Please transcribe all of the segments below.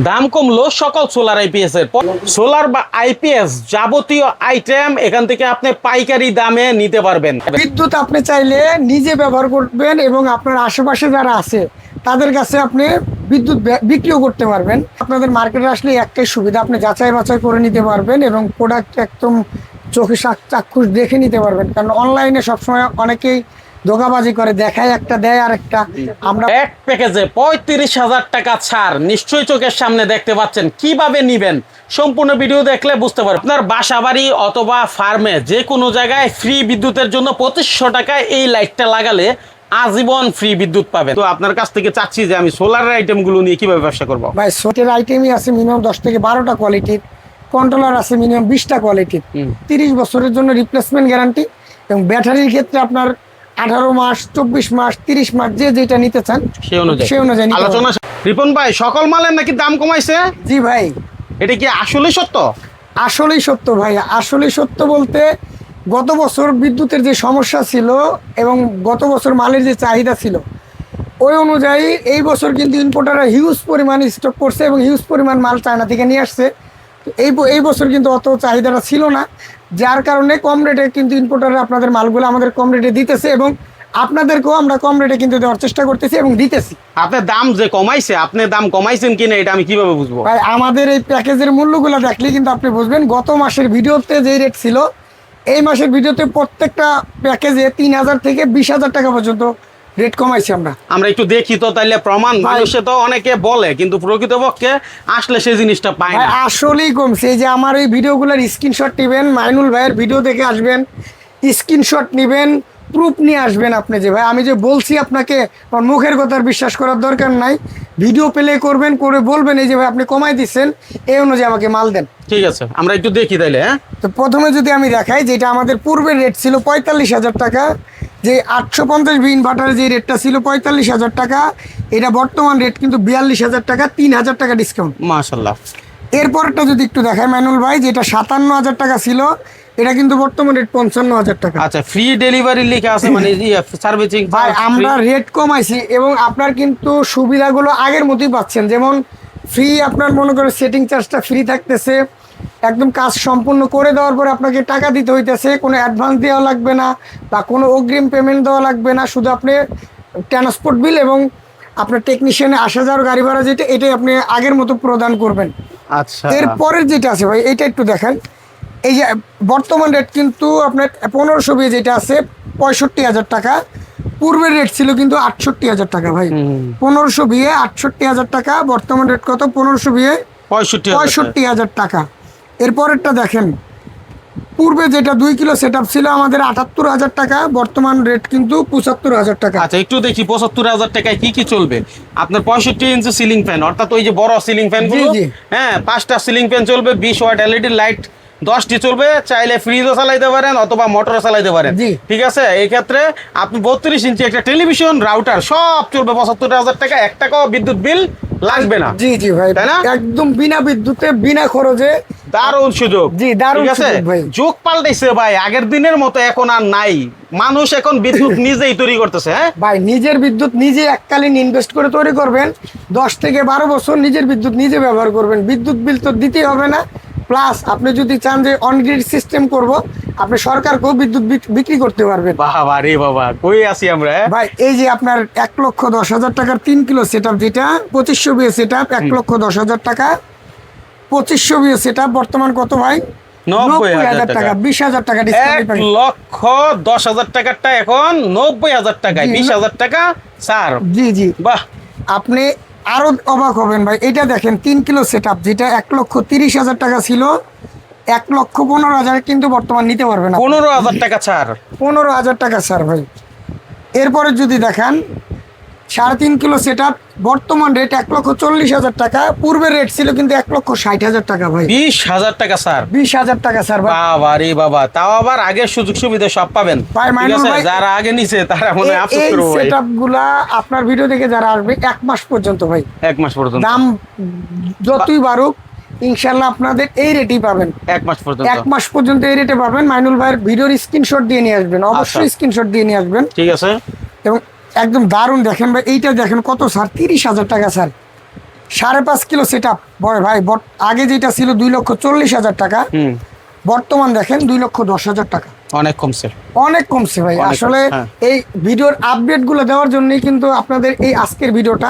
দাম কমলো সকল সোলার আইপিএস এর। সোলার বা আইপিএস যাবতীয় আইটেম এখান থেকে আপনি পাইকারি দামে নিতে পারবেন। বিদ্যুৎ আপনি চাইলে নিজে ব্যবহার করবেন এবং আপনার আশেপাশে যারা আছে, তাদের কাছে আপনি বিদ্যুৎ বিক্রিও করতে পারবেন। আপনাদের মার্কেটে আসলে একটাই সুবিধা, আপনি যাচাই বাছাই করে নিতে পারবেন এবং প্রোডাক্ট একদম চোখে চাক- চাক্ষুষ দেখে নিতে পারবেন। কারণ অনলাইনে সবসময় অনেকেই ধোকাবাজি করে দেখায় একটা দেয় আর একটা আমরা এক প্যাকেজে পঁয়ত্রিশ হাজার টাকা ছাড়। নিশ্চয়ই চোখের সামনে দেখতে পাচ্ছেন। কীভাবে নিবেন? সম্পূর্ণ ভিডিও দেখলে বুঝতে পারবেন। আপনার বাসা বাড়ি অথবা ফার্মে যে কোনো জায়গায় ফ্রি বিদ্যুতের জন্য পঁচিশশো টাকায় এই লাইটটা লাগালে আজীবন ফ্রি বিদ্যুৎ পাবেন। তো আপনার কাছ থেকে চাচ্ছি যে আমি সোলার আইটেমগুলো নিয়ে কীভাবে ব্যবসা করব? ভাই সোটের আইটেমই আছে মিনিমাম দশ থেকে বারোটা কোয়ালিটির কন্ট্রোলার আছে মিনিমাম বিশটা কোয়ালিটির তিরিশ বছরের জন্য রিপ্লেসমেন্ট গ্যারান্টি এবং ব্যাটারির ক্ষেত্রে আপনার আঠারো মাস চব্বিশ মাস তিরিশ মাস যে যেটা নিতে চান সে অনুযায়ী। সে অনুযায়ী আলোচনা রিপন ভাই সকল মালের নাকি দাম কমাইছে? জি ভাই। এটা কি আসলে সত্য? আসলেই সত্য ভাই আসলেই সত্য বলতে গত বছর বিদ্যুতের যে সমস্যা ছিল এবং গত বছর মালের যে চাহিদা ছিল ওই অনুযায়ী এই বছর কিন্তু ইম্পোর্টাররা হিউজ পরিমাণ স্টক করছে এবং হিউজ পরিমাণ মাল চায়না থেকে নিয়ে আসছে। এই এই বছর কিন্তু অত চাহিদাটা ছিল না। যার কারণে কম রেটে কিন্তু ইম্পোর্টাররা আপনাদের মালগুলো আমাদের কম রেটে দিতেছে এবং আপনাদেরকেও আমরা কম রেটে কিন্তু দেওয়ার চেষ্টা করতেছি এবং দিতেছি। আপনার দাম যে কমাইছে আপনি দাম কমাইছেন কিনা এটা আমি কীভাবে বুঝব? ভাই আমাদের এই প্যাকেজের মূল্যগুলো দেখলে কিন্তু আপনি বুঝবেন। গত মাসের ভিডিওতে যে রেট ছিল এই মাসের ভিডিওতে প্রত্যেকটা প্যাকেজে তিন হাজার থেকে বিশ হাজার টাকা পর্যন্ত রেট কমাইছি আমরা। আমরা একটু দেখি তো তাইলে প্রমাণ। মানুষে তো অনেকে বলে কিন্তু প্রকৃতপক্ষে আসলে সেই জিনিসটা পায় না। আসলেই কমছে। এই যে আমার এই ভিডিওগুলোর স্ক্রিনশট নেবেন মাইনুল ভাইয়ের ভিডিও দেখে আসবেন স্ক্রিনশট নেবেন প্রুফ নিয়ে আসবেন আপনি যে। ভাই আমি যে বলছি আপনাকে আমার মুখের কথার বিশ্বাস করার দরকার নাই। ভিডিও প্লে করবেন করে বলবেন এই যে ভাই আপনি কমাই দিচ্ছেন এই অনুযায়ী আমাকে মাল দেন। ঠিক আছে আমরা একটু দেখি তাইলে হ্যাঁ? তো প্রথমে যদি আমি দেখাই যেটা আমাদের পূর্বের রেট ছিল পঁয়তাল্লিশ হাজার টাকা যে আটশো পঞ্চাশ বি ইনভার্টারের যে রেটটা ছিল পঁয়তাল্লিশ হাজার টাকা এটা বর্তমান রেট কিন্তু বিয়াল্লিশ হাজার টাকা তিন হাজার টাকা ডিসকাউন্ট মাশাল্লাহ এরপরটা যদি একটু দেখায় ম্যানুয়াল ভাই যেটা সাতান্ন হাজার টাকা ছিল এটা কিন্তু বর্তমান রেট পঞ্চান্ন হাজার টাকা। আচ্ছা ফ্রি ডেলিভারি লিখে আছে মানে সার্ভিসিং ভাই আমরা রেট কমাইছি এবং আপনার কিন্তু সুবিধাগুলো আগের মতোই পাচ্ছেন। যেমন ফ্রি আপনার মনে করেন সেটিং চার্জটা ফ্রি থাকতেছে একদম কাজ সম্পূর্ণ করে দেওয়ার পরে আপনাকে টাকা দিতে হইতেছে কোনো অ্যাডভান্স দেওয়া লাগবে না বা কোনো অগ্রিম পেমেন্ট দেওয়া লাগবে না শুধু আপনি ট্রান্সপোর্ট বিল এবং আপনার টেকনিশিয়ানে আসা যাওয়ার গাড়ি ভাড়া যেটা এটাই আপনি আগের মতো প্রদান করবেন। আচ্ছা। এর পরের যেটা আছে ভাই এটা একটু দেখেন। এই যে বর্তমান রেট কিন্তু আপনার পনেরোশো বিয়ে যেটা আছে পঁয়ষট্টি হাজার টাকা। পূর্বের রেট ছিল কিন্তু আটষট্টি হাজার টাকা ভাই। পনেরোশো বিয়ে আটষট্টি হাজার টাকা বর্তমান রেট কত? পনেরোশো বিয়ে পঁয়ষট্টি পঁয়ষট্টি হাজার টাকা। এরপরেরটা দেখেন। পূর্বে যেটা দুই কিলো সেট ছিল আমাদের আটাত্তর হাজার টাকা বর্তমান রেট কিন্তু পঁচাত্তর হাজার টাকা। আচ্ছা একটু দেখি পঁচাত্তর হাজার টাকায় কি কি চলবে? আপনার পঁয়ষট্টি ইঞ্চি সিলিং ফ্যান অর্থাৎ ওই যে বড় সিলিং ফ্যান। হ্যাঁ পাঁচটা সিলিং ফ্যান চলবে বিশ ওয়াট এলইডি লাইট দশটি চলবে চাইলে ফ্রিজও চালাইতে পারেন অথবা মোটরও চালাইতে পারেন। ঠিক আছে? এই ক্ষেত্রে আপনি বত্রিশ ইঞ্চি একটা টেলিভিশন রাউটার সব চলবে পঁচাত্তর হাজার টাকা এক টাকাও বিদ্যুৎ বিল লাগবে না। জি জি ভাই তাই না? একদম বিনা বিদ্যুতে বিনা খরচে। দারুণ সুযোগ। জি, দারুণ আছে। যুগ পাল্টাইছে ভাই আগের দিনের মতো এখন আর নাই। মানুষ এখন বিদ্যুৎ নিজেই তৈরি করতেছে হ্যাঁ? ভাই নিজের বিদ্যুৎ নিজে এককালীন ইনভেস্ট করে তৈরি করবেন। দশ থেকে বারো বছর নিজের বিদ্যুৎ নিজে ব্যবহার করবেন। বিদ্যুৎ বিল তো দিতেই হবে না। প্লাস আপনি যদি চান যে অনগ্রিড সিস্টেম করব আপনি সরকারকেও বিদ্যুৎ বিক্রি করতে পারবেন। বাবা রে বাবা কই আছি আমরা হ্যাঁ? ভাই এই যে আপনার এক লক্ষ দশ হাজার টাকার তিন কিলো সেট যেটা পঁচিশশো বিয়ে সেট এক লক্ষ দশ হাজার টাকা পঁচিশশো বিয়ে সেট বর্তমান কত ভাই? টাকা। বিশ হাজার টাকা লক্ষ দশ হাজার টাকারটা এখন নব্বই হাজার টাকায় বিশ হাজার টাকা স্যার জি জি। বাহ। আপনি আরও অবাক হবেন ভাই। এটা দেখেন তিন কিলো সেট যেটা এক লক্ষ তিরিশ হাজার টাকা ছিল। এক লক্ষ পনেরো হাজার কিন্তু বর্তমান নিতে পারবে না পনেরো হাজার টাকা ছাড়। পনেরো হাজার টাকা ছাড় ভাই। এরপরে যদি দেখান সাড়ে তিন কিলো সেট বর্তমান রেট এক লক্ষ চল্লিশ হাজার টাকা পূর্বের রেট ছিল কিন্তু এক লক্ষ ষাট হাজার টাকা ভাই। বিশ হাজার টাকা স্যার। বিশ হাজার টাকা স্যার বাবা রে বাবা তাও আবার আগের সুযোগ সুবিধা সব পাবেন। যারা আগে নিছে তারা মনে হয় এই গুলা আপনার ভিডিও দেখে যারা আসবে এক মাস পর্যন্ত ভাই। এক মাস পর্যন্ত। দাম যতই বাড়ুক ইনশাল্লাহ আপনাদের এই রেটেই পাবেন। এক মাস পর্যন্ত। এক মাস পর্যন্ত এই রেটে পাবেন। মাইনুল ভাইয়ের ভিডিওর স্ক্রিনশট দিয়ে নিয়ে আসবেন অবশ্যই আচ্ছা। স্ক্রিনশট দিয়ে নিয়ে আসবেন। ঠিক আছে। এবং একদম দারুণ দেখেন ভাই এইটা দেখেন কত স্যার তিরিশ হাজার টাকা স্যার সাড়ে পাঁচ কিলো সেট আপ ভাই আগে যেটা ছিল দুই লক্ষ চল্লিশ হাজার টাকা বর্তমান দেখেন দুই লক্ষ দশ হাজার টাকা। অনেক কমছে। অনেক কমছে ভাই। আসলে হ্যাঁ। এই ভিডিওর আপডেটগুলো দেওয়ার জন্যই কিন্তু আপনাদের এই আজকের ভিডিওটা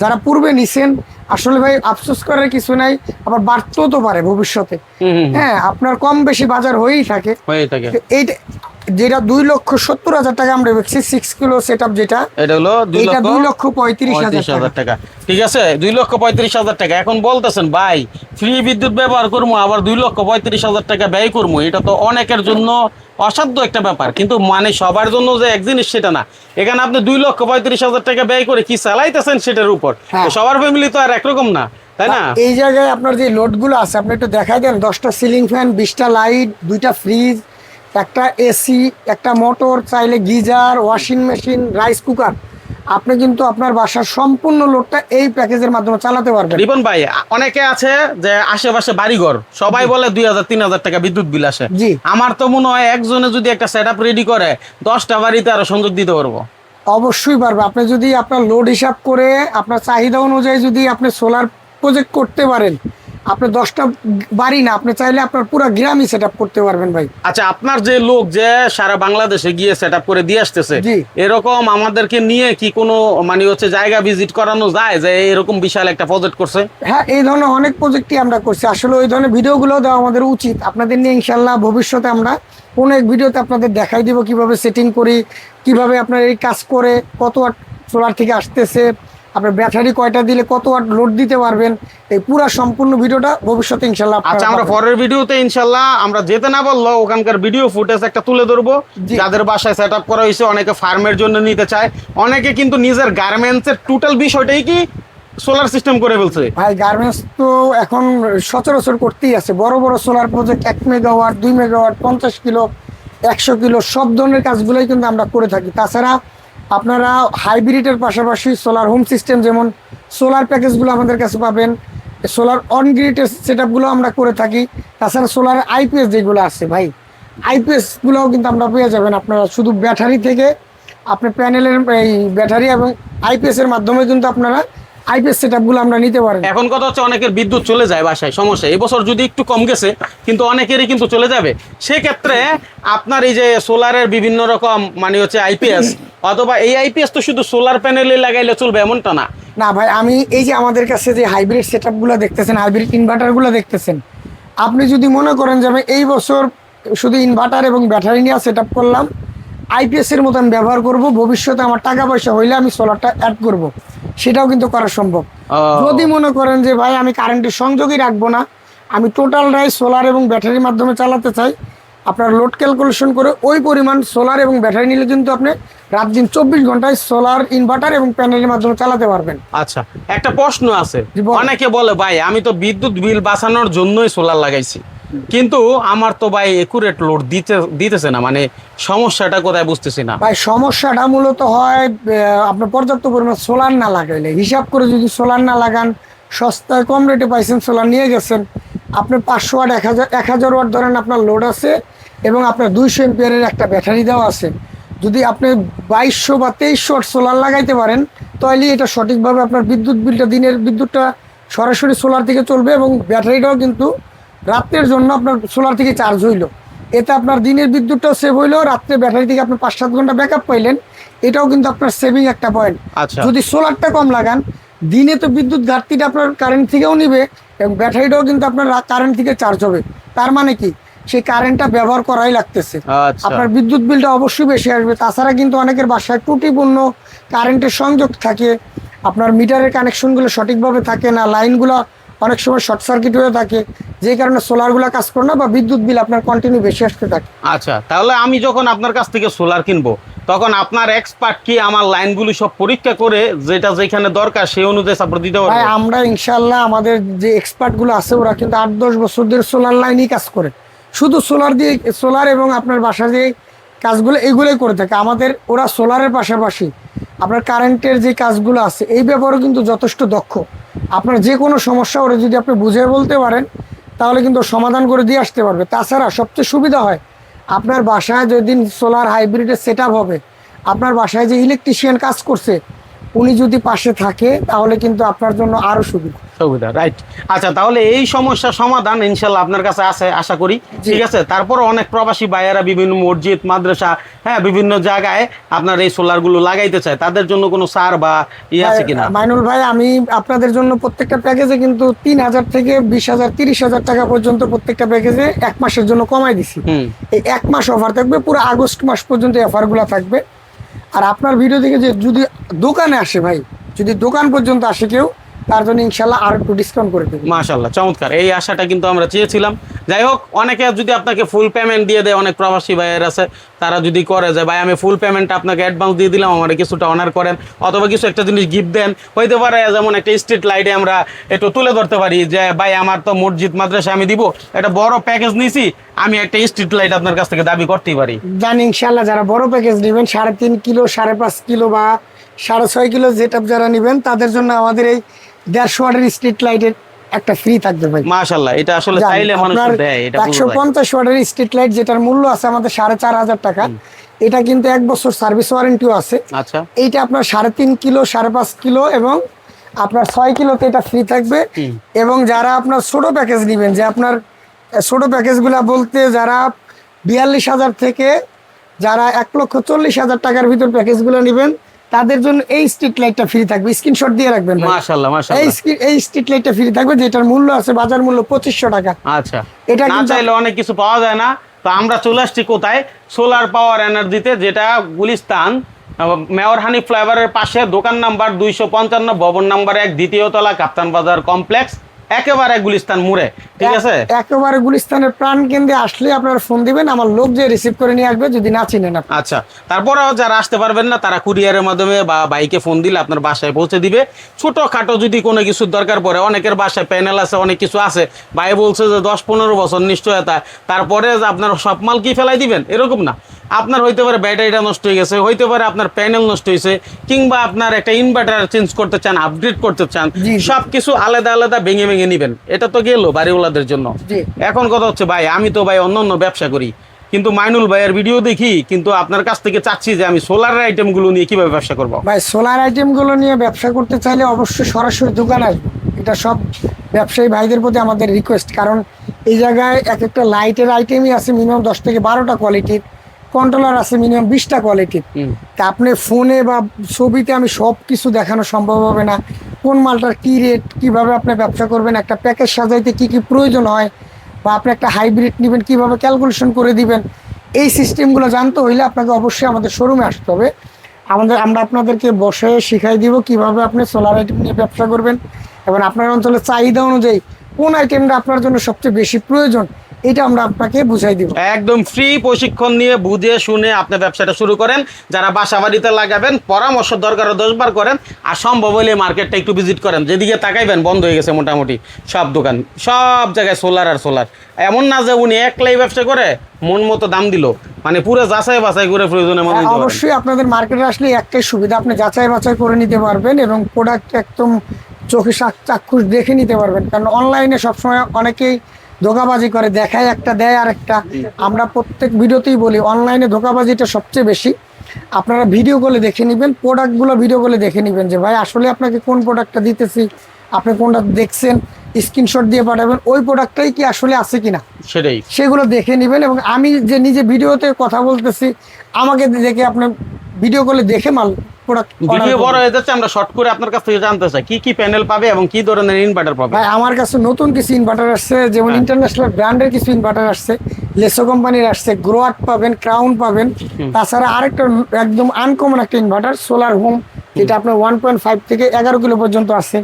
যারা পূর্বে নিছেন আসলে ভাই আফসোস করার কিছু নাই আবার বাড়তেও তো পারে ভবিষ্যতে। হ্যাঁ আপনার কম বেশি বাজার হয়েই থাকে। এইটা যেটা দুই লক্ষ সত্তর হাজার টাকা আমরা দেখছি সিক্স কিলো সেট যেটা এটা হলো এটা দুই লক্ষ লক্ষ পঁয়ত্রিশ হাজার টাকা। ঠিক আছে দুই লক্ষ পঁয়ত্রিশ হাজার টাকা। এখন বলতেছেন ভাই ফ্রি বিদ্যুৎ ব্যবহার করব আবার দুই লক্ষ পঁয়ত্রিশ হাজার টাকা ব্যয় করব। এটা তো অনেকের জন্য অসাধ্য একটা ব্যাপার। কিন্তু মানে সবার জন্য যে এক জিনিস সেটা না। এখানে আপনি দুই লক্ষ পঁয়ত্রিশ হাজার টাকা ব্যয় করে কি চালাইতেছেন সেটার উপর? হ্যাঁ। সবার ফ্যামিলি তো আর একরকম না তাই না? এই জায়গায় আপনার যে লোডগুলো আছে আপনি একটু দেখাই দেন। দশটা সিলিং ফ্যান বিশটা লাইট দুইটা ফ্রিজ একটা এসি একটা মোটর চাইলে geyser washing machine rice cooker আপনি কিন্তু আপনার বাসার সম্পূর্ণ লোডটা এই প্যাকেজের মাধ্যমে চালাতে পারবেন। রিপন ভাই অনেকে আছে যে আশেপাশে বাড়িঘর সবাই বলে দুই হাজার তিন হাজার টাকা বিদ্যুৎ বিল আসে। জি। আমার তো মনে হয় একজনে যদি একটা সেট আপ রেডি করে দশটা বাড়িতে আরও সংযোগ দিতে পারব। অবশ্যই পারবে। আপনি যদি আপনার লোড হিসাব করে আপনার চাহিদা অনুযায়ী যদি আপনি সোলার প্রজেক্ট করতে পারেন আপনি দশটা বাড়ি না আপনি চাইলে আপনার পুরো গ্রামই সেট করতে পারবেন ভাই। আচ্ছা আপনার যে লোক যে সারা বাংলাদেশে গিয়ে সেট করে দিয়ে আসতেছে। এরকম আমাদেরকে নিয়ে কি কোনো মানে হচ্ছে জায়গা ভিজিট করানো যায় যে এরকম বিশাল একটা প্রজেক্ট করছে? হ্যাঁ এই ধরনের অনেক প্রজেক্টই আমরা করছি। আসলে ওই ধরনের ভিডিওগুলো দেওয়া আমাদের উচিত। আপনাদের নিয়ে ইনশাল্লাহ ভবিষ্যতে আমরা কোনো এক ভিডিওতে আপনাদের দেখাই দিব কীভাবে সেটিং করি কীভাবে আপনার এই কাজ করে কত সোলার থেকে আসতেছে আপনার ব্যাটারি কয়টা দিলে কত ওয়াট লোড দিতে পারবেন এই পুরা সম্পূর্ণ ভিডিওটা ভবিষ্যতে ইনশাল্লাহ আচ্ছা আমরা। পরের ভিডিওতে ইনশাল্লাহ আমরা যেতে না বলল ওখানকার ভিডিও ফুটেজ একটা তুলে ধরবো। যাদের বাসায় সেট করা হয়েছে অনেকে ফার্মের জন্য নিতে চায় অনেকে কিন্তু নিজের গার্মেন্টসের টোটাল বিষয়টাই কি সোলার সিস্টেম করে ফেলছে ভাই গার্মেন্টস তো এখন সচরাচর করতেই আছে বড় বড় সোলার প্রজেক্ট এক মেগাওয়াট দুই মেগাওয়াট পঞ্চাশ কিলো একশো কিলো সব ধরনের কাজগুলোই কিন্তু আমরা করে থাকি তাছাড়া আপনারা হাইব্রিডের পাশাপাশি সোলার হোম সিস্টেম যেমন সোলার প্যাকেজগুলো আমাদের কাছে পাবেন সোলার অন গ্রিডের সেট আমরা করে থাকি। তাছাড়া সোলার আইপিএস যেগুলো আছে ভাই আইপিএসগুলোও কিন্তু আমরা পেয়ে যাবেন আপনারা। শুধু ব্যাটারি থেকে আপনি প্যানেলের এই ব্যাটারি এবং আইপিএসের মাধ্যমে কিন্তু আপনারা আইপিএস সেট আমরা নিতে পারেন। এখন কথা হচ্ছে অনেকের বিদ্যুৎ চলে যায় বাসায় সমস্যা। এই বছর যদি একটু কম গেছে কিন্তু অনেকেরই কিন্তু চলে যাবে। সেক্ষেত্রে আপনার এই যে সোলারের বিভিন্ন রকম মানে হচ্ছে আইপিএস অথবা এই আইপিএস তো শুধু সোলার প্যানেলে লাগাইলে চলবে এমনটা না। না ভাই আমি এই যে আমাদের কাছে যে হাইব্রিড সেট আপগুলো দেখতেছেন হাইব্রিড ইনভার্টারগুলো দেখতেছেন আপনি যদি মনে করেন যে আমি এই বছর শুধু ইনভার্টার এবং ব্যাটারি নিয়ে সেট আপ করলাম আইপিএস এর মতো আমি ব্যবহার করব ভবিষ্যতে আমার টাকা পয়সা হইলে আমি সোলারটা অ্যাড করব। সেটাও কিন্তু করা সম্ভব। যদি মনে করেন যে ভাই আমি কারেন্টের সংযোগই রাখব না আমি টোটালটাই সোলার এবং ব্যাটারির মাধ্যমে চালাতে চাই আপনার লোড ক্যালকুলেশন করে ওই পরিমাণ সোলার এবং ব্যাটারি নিলে কিন্তু আপনি রাত দিন চব্বিশ ঘন্টায় সোলার ইনভার্টার এবং প্যানেলের মাধ্যমে চালাতে পারবেন। আচ্ছা একটা প্রশ্ন আছে। অনেকে বলে ভাই আমি তো বিদ্যুৎ বিল বাঁচানোর জন্যই সোলার লাগাইছি। কিন্তু আমার তো ভাই একুরেট লোড দিতে, দিতেছে না মানে সমস্যাটা কোথায় বুঝতেছি না। ভাই, সমস্যাটা মূলত হয় আপনার পর্যাপ্ত পরিমাণ সোলার না লাগাইলে। হিসাব করে যদি সোলার না লাগান, সস্তায় কম রেটে পাইছেন সোলার নিয়ে গেছেন। আপনি পাঁচশো ওয়াট এক হাজার এক হাজার ওয়াট ধরেন আপনার লোড আছে, এবং আপনার দুইশো এমপিয়ারের একটা ব্যাটারি দেওয়া আছে। যদি আপনি বাইশশো বা তেইশশো ওয়াট সোলার লাগাইতে পারেন তাহলে এটা সঠিকভাবে আপনার বিদ্যুৎ বিলটা দিনের বিদ্যুৎটা সরাসরি সোলার থেকে চলবে, এবং ব্যাটারিটাও কিন্তু রাত্রের জন্য আপনার সোলার থেকে চার্জ হইল। এতে আপনার দিনের বিদ্যুৎটাও সেভ হইল রাত্রে ব্যাটারি থেকে আপনি পাঁচ সাত ঘণ্টা ব্যাকআপ পাইলেন এটাও কিন্তু আপনার সেভিং একটা পয়েন্ট আচ্ছা। যদি সোলারটা কম লাগান দিনে তো বিদ্যুৎ ঘাটতিটা আপনার কারেন্ট থেকেও নিবে এবং ব্যাটারিটাও কিন্তু আপনার কারেন্ট থেকে চার্জ হবে। তার মানে কি? সেই কারেন্টটা ব্যবহার করাই লাগতেছে। আচ্ছা। আপনার বিদ্যুৎ বিলটা অবশ্যই বেশি আসবে। তাছাড়া কিন্তু অনেকের বাসায় ত্রুটিপূর্ণ কারেন্টের সংযোগ থাকে। আপনার মিটারের কানেকশনগুলো সঠিকভাবে থাকে না লাইনগুলো অনেক সময় শর্ট সার্কিট হয়ে থাকে যে কারণে সোলারগুলো কাজ করে না বা বিদ্যুৎ বিল আপনার কন্টিনিউ বেশি আসতে থাকে। আচ্ছা তাহলে আমি যখন আপনার কাছ থেকে সোলার কিনবো তখন আপনার এক্সপার্ট কি আমার লাইনগুলো সব পরীক্ষা করে যেটা যেখানে দরকার সেই অনুযায়ী সাপোর্ট দিতে পারবে? আমরা ইনশাল্লাহ আমাদের যে এক্সপার্টগুলো আছে ওরা কিন্তু আট দশ বছর ধরে সোলার লাইনই কাজ করে। শুধু সোলার দিয়ে সোলার এবং আপনার বাসা যে কাজগুলো এগুলোই করে থাকে। আমাদের ওরা সোলারের পাশাপাশি আপনার কারেন্টের যে কাজগুলো আছে, এই ব্যাপারেও কিন্তু যথেষ্ট দক্ষ। আপনার যে কোনো সমস্যা ওরা যদি আপনি বুঝিয়ে বলতে পারেন, তাহলে কিন্তু সমাধান করে দিয়ে আসতে পারবে। তাছাড়া সবচেয়ে সুবিধা হয়, আপনার বাসায় যেদিন সোলার হাইব্রিডের সেট হবে, আপনার বাসায় যে ইলেকট্রিশিয়ান কাজ করছে উনি যদি পাশে থাকে তাহলে কিন্তু আপনার জন্য আরও সুবিধা। সুবিধা রাইট আচ্ছা তাহলে এই সমস্যার সমাধান ইনশাল্লাহ আপনার কাছে আছে আশা করি। ঠিক আছে তারপর অনেক প্রবাসী ভাইয়েরা বিভিন্ন মসজিদ মাদ্রাসা হ্যাঁ বিভিন্ন জায়গায় আপনার এই সোলারগুলো লাগাইতে চায়। তাদের জন্য কোনো সার বা ই আছে কিনা? মাইনুল ভাই আমি আপনাদের জন্য প্রত্যেকটা প্যাকেজে কিন্তু তিন হাজার থেকে বিশ হাজার তিরিশ হাজার টাকা পর্যন্ত প্রত্যেকটা প্যাকেজে এক মাসের জন্য কমাই দিছি। এই এক মাস অফার থাকবে পুরো আগস্ট মাস পর্যন্ত অফার অফারগুলো থাকবে। আর আপনার ভিডিও দেখে যে যদি দোকানে আসে ভাই যদি দোকান পর্যন্ত আসে কেউ তার জন্য ইনশাল্লাহ আর একটু ডিসকাউন্ট করে দেবো। মাশাল্লাহ চমৎকার। এই আশাটা কিন্তু আমরা চেয়েছিলাম। যাই হোক অনেকে যদি আপনাকে ফুল পেমেন্ট দিয়ে দেয় অনেক প্রবাসী ভাইয়ের আছে তারা যদি করে যে ভাই আমি ফুল পেমেন্ট আপনাকে অ্যাডভান্স দিয়ে দিলাম আমার কিছুটা অনার করেন অথবা কিছু একটা জিনিস গিফট দেন। হইতে পারে যেমন একটা স্ট্রিট লাইটে আমরা একটু তুলে ধরতে পারি যে ভাই আমার তো মসজিদ মাদ্রাসা আমি দিব একটা বড় প্যাকেজ নিছি আমি একটা স্ট্রিট লাইট আপনার কাছ থেকে দাবি করতেই পারি। জানি ইনশাল্লাহ যারা বড় প্যাকেজ নেবেন সাড়ে তিন কিলো সাড়ে পাঁচ কিলো বা সাড়ে ছয় কিলো যেটা যারা নেবেন তাদের জন্য আমাদের এই দেড়শো ওয়াটের স্ট্রিট লাইটের একটা ফ্রি থাকবে ভাই। মাশাল্লাহ এটা আসলে চাইলে মানুষ দেয় এটা একশো বোঝা যায়। পঞ্চাশ ওয়াটের স্ট্রিট লাইট যেটার মূল্য আছে আমাদের সাড়ে চার হাজার টাকা এটা কিন্তু এক বছর সার্ভিস ওয়ারেন্টিও আছে। আচ্ছা। এইটা আপনার সাড়ে তিন কিলো সাড়ে পাঁচ কিলো এবং আপনার ছয় কিলোতে এটা ফ্রি থাকবে। এবং যারা আপনার ছোট প্যাকেজ নেবেন যে আপনার ছোট প্যাকেজগুলো বলতে যারা বিয়াল্লিশ হাজার থেকে যারা এক লক্ষ চল্লিশ হাজার টাকার ভিতর প্যাকেজগুলো নেবেন তাদের জন্য এই স্ট্রিট লাইটটা ফ্রি থাকবে। স্ক্রিনশট দিয়ে রাখবেন ভাই। মাশাল্লাহ এই এই স্ট্রিট লাইটটা ফ্রি থাকবে যেটার মূল্য আছে বাজার মূল্য পঁচিশশো টাকা। আচ্ছা। এটা না চাইলে অনেক কিছু পাওয়া যায় না। তো আমরা চলে আসছি কোথায়? সোলার পাওয়ার এনার্জিতে যেটা গুলিস্তান মেয়র হানি ফ্লাইওভারের পাশে দোকান নাম্বার দুইশো পঞ্চান্ন ভবন নাম্বার এক দ্বিতীয় তলা কাপ্তান বাজার কমপ্লেক্স। একেবারে গুলিস্তান মুড়ে ঠিক আছে? একেবারে গুলিস্তানের প্রাণ কেন্দ্রে আসলে আপনারা ফোন দিবেন আমার লোক যে রিসিভ করে নিয়ে আসবে যদি না চিনেন আপনি। আচ্ছা তারপরেও যারা আসতে পারবেন না তারা কুরিয়ারের মাধ্যমে বা বাইকে ফোন দিলে আপনার বাসায় পৌঁছে দিবে। ছোটোখাটো যদি কোনো কিছুর দরকার পড়ে অনেকের বাসায় প্যানেল আছে অনেক কিছু আছে। ভাই বলছে যে দশ পনেরো বছর নিশ্চয়তা তারপরে আপনার সব মাল কি ফেলাই দিবেন? এরকম না। আপনার হইতে পারে ব্যাটারিটা নষ্ট হয়ে গেছে হইতে পারে আপনার প্যানেল নষ্ট হয়েছে কিংবা আপনার একটা ইনভার্টার চেঞ্জ করতে চান আপগ্রেড করতে চান। সব কিছু আলাদা আলাদা ভেঙে ভেঙে নিবেন। এটা তো গেল বাড়িওয়ালাদের জন্য। এখন কথা হচ্ছে ভাই আমি তো ভাই অন্য অন্য ব্যবসা করি কিন্তু মাইনুল ভাইয়ের ভিডিও দেখি কিন্তু আপনার কাছ থেকে চাচ্ছি যে আমি সোলার আইটেমগুলো নিয়ে কীভাবে ব্যবসা করব। ভাই সোলার আইটেমগুলো নিয়ে ব্যবসা করতে চাইলে অবশ্যই সরাসরি দোকান আসবে। এটা সব ব্যবসায়ী ভাইদের প্রতি আমাদের রিকোয়েস্ট কারণ এই জায়গায় এক একটা লাইটের আইটেমই আছে মিনিমাম দশ থেকে বারোটা কোয়ালিটির কন্ট্রোলার আছে মিনিমাম বিশটা কোয়ালিটির তা আপনি ফোনে বা ছবিতে আমি সব কিছু দেখানো সম্ভব হবে না। কোন মালটার কি রেট কীভাবে আপনি ব্যবসা করবেন একটা প্যাকেজ সাজাইতে কি কি প্রয়োজন হয় বা আপনি একটা হাইব্রিড নেবেন কীভাবে ক্যালকুলেশন করে দিবেন এই সিস্টেমগুলো জানতে হইলে আপনাকে অবশ্যই আমাদের শোরুমে আসতে হবে। আমাদের আমরা আপনাদেরকে বসে শিখাই দিব কীভাবে আপনি সোলার আইটেম নিয়ে ব্যবসা করবেন এবং আপনার অঞ্চলের চাহিদা অনুযায়ী কোন আইটেমটা আপনার জন্য সবচেয়ে বেশি প্রয়োজন এটা আমরা আপনাকে বুঝাই দিব। একদম ফ্রি প্রশিক্ষণ নিয়ে বুঝে শুনে আপনি ব্যবসাটা শুরু করেন। যারা বাসা বাড়িতে লাগাবেন পরামর্শ দরকার দশবার করেন আর সম্ভব হলে মার্কেটটা একটু ভিজিট করেন। যেদিকে তাকাইবেন বন্ধ হয়ে গেছে মোটামুটি সব দোকান। সব জায়গায় সোলার আর সোলার এমন না যে উনি একলাই ব্যবসা করে মন মতো দাম দিল। মানে পুরো যাচাই বাছাই করে প্রয়োজনে হ্যাঁ, অবশ্যই আপনাদের মার্কেটে আসলে একটাই সুবিধা আপনি যাচাই বাছাই করে নিতে পারবেন এবং প্রোডাক্ট একদম চোখে চাক- চাক্ষুষ দেখে নিতে পারবেন। কারণ অনলাইনে সবসময় অনেকেই ধোকাবাজি করে দেখায় একটা দেয় আর একটা আমরা প্রত্যেক ভিডিওতেই বলি অনলাইনে ধোকাবাজিটা সবচেয়ে বেশি। আপনারা ভিডিও কলে দেখে নেবেন প্রোডাক্টগুলো ভিডিও কলে দেখে নেবেন যে ভাই আসলে আপনাকে কোন প্রোডাক্টটা দিতেছি? আপনি কোনটা দেখছেন? স্ক্রিনশট দিয়ে পাঠাবেন ওই প্রোডাক্টটাই কি আসলে আছে কিনা? সেটাই। সেগুলো দেখে নেবেন এবং আমি যে নিজে ভিডিওতে কথা বলতেছি আমাকে দেখে আপনি ভিডিও করলে দেখে মাল প্রোডাক্ট ভিডিও বড় হয়ে যাচ্ছে আমরা শর্ট করে আপনার কাছ থেকে জানতে চাই কি কি প্যানেল পাবে এবং কি ধরনের ইনভার্টার পাবে? ভাই আমার কাছে নতুন কিছু ইনভার্টার আসছে যেমন। ইন্টারন্যাশনাল ব্র্যান্ডের কিছু ইনভার্টার আসছে লেসো কোম্পানির আসছে গ্রোয়াট পাবেন ক্রাউন পাবেন তাছাড়া আরেকটা একদম আনকমন একটা ইনভার্টার সোলার হোম। যেটা আপনার ওয়ান পয়েন্ট ফাইভ থেকে এগারো কিলো পর্যন্ত আছে।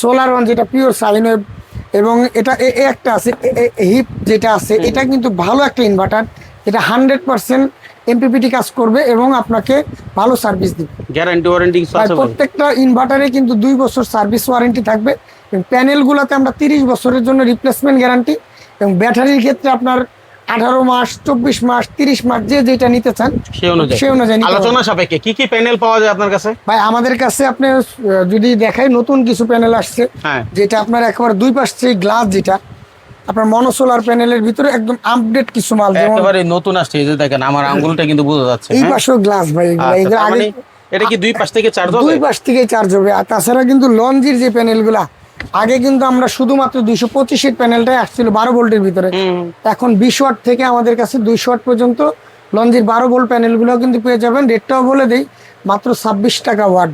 সোলার ওয়ান যেটা পিওর সাইন ওয়েভ এবং এটা একটা আছে হিপ যেটা আছে এটা কিন্তু ভালো একটা ইনভার্টার এটা হান্ড্রেড পার্সেন্ট এমপিপিটি কাজ করবে এবং আপনাকে ভালো সার্ভিস দিবে। Guarantee warranty? প্রত্যেকটা ইনভার্টারে কিন্তু দুই বছর সার্ভিস ওয়ারেন্টি থাকবে। প্যানেলগুলোতে আমরা তিরিশ বছরের জন্য রিপ্লেসমেন্ট গ্যারান্টি এবং ব্যাটারির ক্ষেত্রে আপনার আঠারো মাস চব্বিশ মাস তিরিশ মাস যে যেটা নিতে চান সে অনুযায়ী। সে অনুযায়ী আলোচনা সাপেক্ষে কি কি প্যানেল পাওয়া যায় আপনার কাছে? ভাই আমাদের কাছে আপনি যদি দেখাই নতুন কিছু প্যানেল আসছে হ্যাঁ। যেটা আপনার একেবারে দুই পাশ থেকে গ্লাস যেটা আপনার মনোসোলার প্যানেলের ভিতরে একদম আপডেট কিছু মাল একেবারে নতুন আসছে এই যে দেখেন আমার আঙ্গুলটা কিন্তু বোঝা যাচ্ছে এই হ্যাঁ? পাশেও গ্লাস ভাই এগুলো আচ্ছা, আগে মানে এটা কি দুই পাশ থেকে চার্জ হবে? দুই পাশ থেকে চার্জ হবে। আর তাছাড়া কিন্তু লঞ্জির যে প্যানেলগুলা আগে কিন্তু আমরা শুধুমাত্র দুইশো পঁচিশের প্যানেলটাই আসছিল বারো ভোল্টের ভিতরে। এখন বিশ ওয়াট থেকে আমাদের কাছে দুইশো ওয়াট পর্যন্ত লঞ্জির বারো ভোল্ট প্যানেলগুলো কিন্তু পেয়ে যাবেন। রেটটাও বলে দেই মাত্র ছাব্বিশ টাকা ওয়াট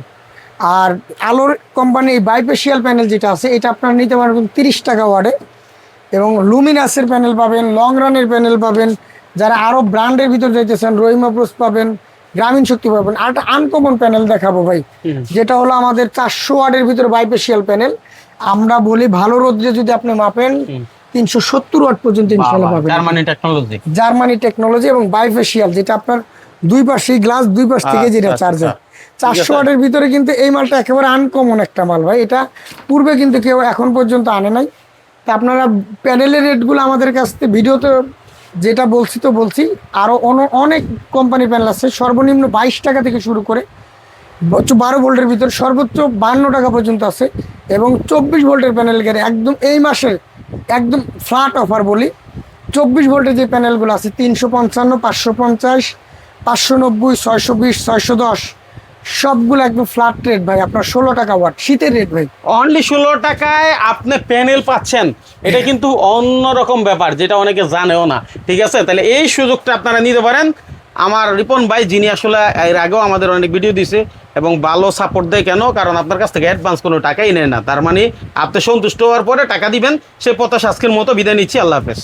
আর আলোর কোম্পানি এই বাইপেশিয়াল প্যানেল যেটা আছে এটা আপনারা নিতে পারবেন তিরিশ টাকা ওয়ার্ডে এবং লুমিনাসের প্যানেল পাবেন লং রানের প্যানেল পাবেন। যারা আরও ব্র্যান্ডের ভিতর যাইতেছেন রহিমা প্রোস পাবেন গ্রামীণ শক্তি পাবেন। আর একটা আনকমন প্যানেল দেখাবো ভাই যেটা হলো আমাদের চারশো ওয়ার্ডের ভিতরে বাইপেশিয়াল প্যানেল আমরা বলি ভালো রোদ্রে যদি আপনি মাপেন তিনশো সত্তর ওয়াট পর্যন্ত ইনশাল্লাহ পাবেন। জার্মানি টেকনোলজি জার্মানি টেকনোলজি এবং বাইফেশিয়াল যেটা আপনার দুই পাশে গ্লাস দুই পাশ থেকে যেটা আচ্ছা, চার্জ হয়। আচ্ছা। চারশো ওয়াটের ভিতরে কিন্তু এই মালটা একেবারে আনকমন একটা মাল ভাই। এটা পূর্বে কিন্তু কেউ এখন পর্যন্ত আনে নাই। তা আপনারা প্যানেলের রেটগুলো আমাদের কাছ থেকে ভিডিওতে যেটা বলছি তো বলছি। আরও অনেক কোম্পানি প্যানেল আছে। সর্বনিম্ন বাইশ টাকা থেকে শুরু করে বারো ভোল্টের ভিতর সর্বোচ্চ বান্ন টাকা পর্যন্ত আছে এবং চব্বিশ ভোল্টের প্যানেল গেলে একদম এই মাসের একদম ফ্ল্যাট অফার বলি। চব্বিশ ভোল্টের যে প্যানেলগুলো আছে, তিনশো পঞ্চান্ন, পাঁচশো পঞ্চাশ, পাঁচশো নব্বই, ছয়শো বিশ, ছয়শো দশ, সবগুলো একদম ফ্ল্যাট রেট ভাই, আপনার ষোলো টাকা ওয়াট শীতের রেট ভাই। অনলি ষোলো টাকায় আপনি প্যানেল পাচ্ছেন। এটা কিন্তু অন্যরকম ব্যাপার, যেটা অনেকে জানেও না। ঠিক আছে? তাহলে এই সুযোগটা আপনারা নিতে পারেন। আমার রিপন ভাই, যিনি আসলে এর আগেও আমাদের অনেক ভিডিও দিছে এবং ভালো সাপোর্ট দেয় কেন? কারণ আপনার কাছ থেকে অ্যাডভান্স কোনো টাকাই নেয় না। তার মানে আপনি সন্তুষ্ট হওয়ার পরে টাকা দিবেন, সে পথা আজকের মতো বিদায় নিচ্ছি। আল্লাহ হাফেজ।